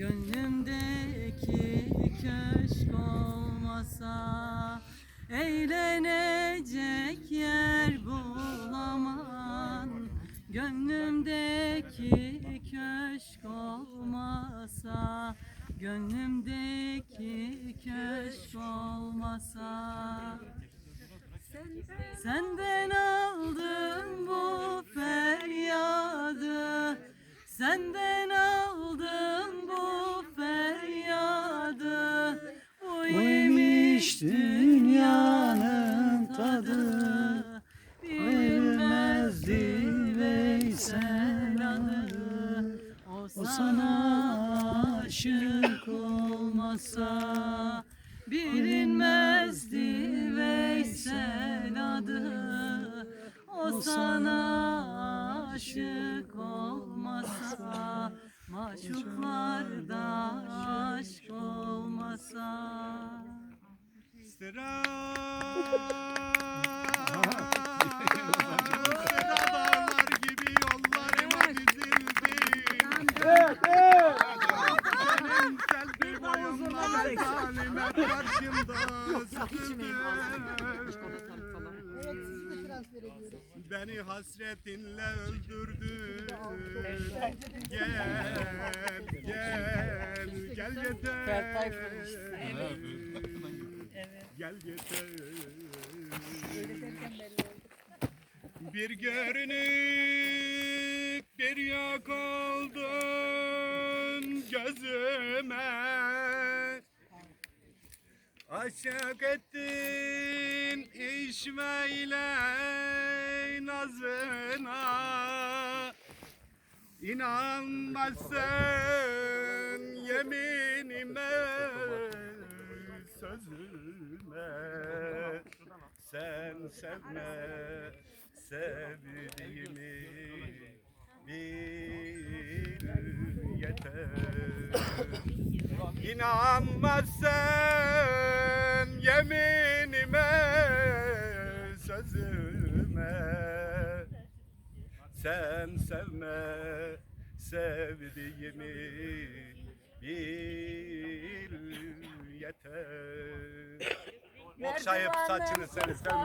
Gönlümdeki köşk olmasa Eğlenecek yer bulamam. Gönlümdeki köşk olmasa Gönlümdeki köşk olmasa. Senden aldım bu feryadı Senden dünyanın tadı. Bilmezdi Veysel adı O sana aşık olmasa Bilinmezdi Veysel adı O sana aşık olmasa Maşuklarda Sıra Sıralar gibi yollarıma dizildim Senin selvi boyunla zalime karşımda sıkıldım Beni hasretinle öldürdün Gel, gel, gel yeter Gel yeter Bir görünüp bir yok oldun gözüme. Aşık ettin işmeyle nazına. İnanmazsın yeminime Sen sevme sevdiğimi bil yeter. İnanmazsın yeminime sözüme. Sen sevme sevdiğimi bil yeter. Okşayıp saçını seni sevme